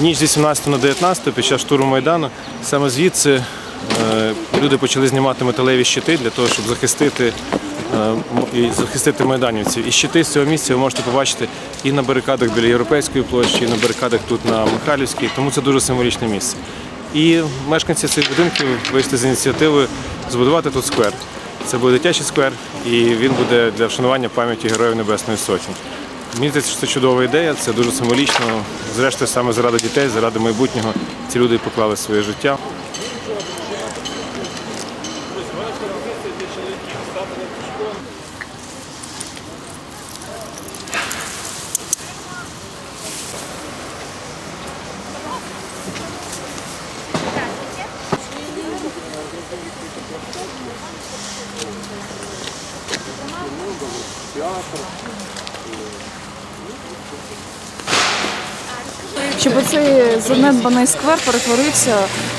Ніч з 18 на 19 під час штурму Майдану саме звідси е, люди почали знімати металеві щити для того, щоб захистити, е, і захистити майданівців. І щити з цього місця ви можете побачити і на барикадах біля Європейської площі, і на барикадах тут на Михайлівській, тому це дуже символічне місце. І мешканці цих будинків вийшли з ініціативою збудувати тут сквер. Це буде дитячий сквер, і він буде для вшанування пам'яті Героїв Небесної Сотні. Мені здається, що це чудова ідея, це дуже символічно. Зрештою, саме заради дітей, заради майбутнього ці люди поклали своє життя. Театр. Щоб цей занедбаний сквер перетворився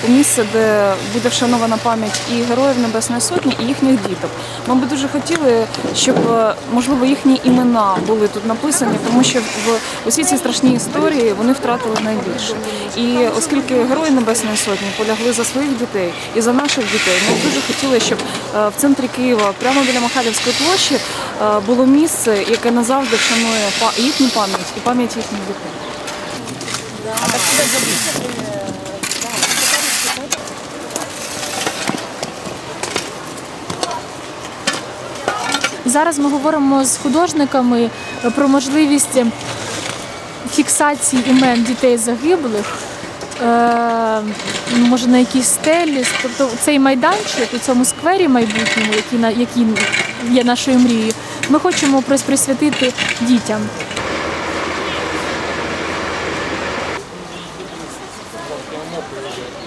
у місце, де буде вшанована пам'ять і героїв Небесної Сотні, і їхніх діток. Ми би дуже хотіли, щоб е, можливо їхні імена були тут написані, тому що в усі ці страшні історії вони втратили найбільше. І оскільки герої Небесної Сотні полягли за своїх дітей і за наших дітей, ми б дуже хотіли, щоб е, в центрі Києва, прямо біля Михайлівської площі, е, було місце, яке назавжди вшанує їхню пам'ять і пам'ять їхніх дітей. Зараз ми говоримо з художниками про можливість фіксації імен дітей загиблих. Е, ну, може на якійсь стелі, тобто цей майданчик у цьому сквері майбутньому, який є нашою мрією, ми хочемо присвятити дітям. はい。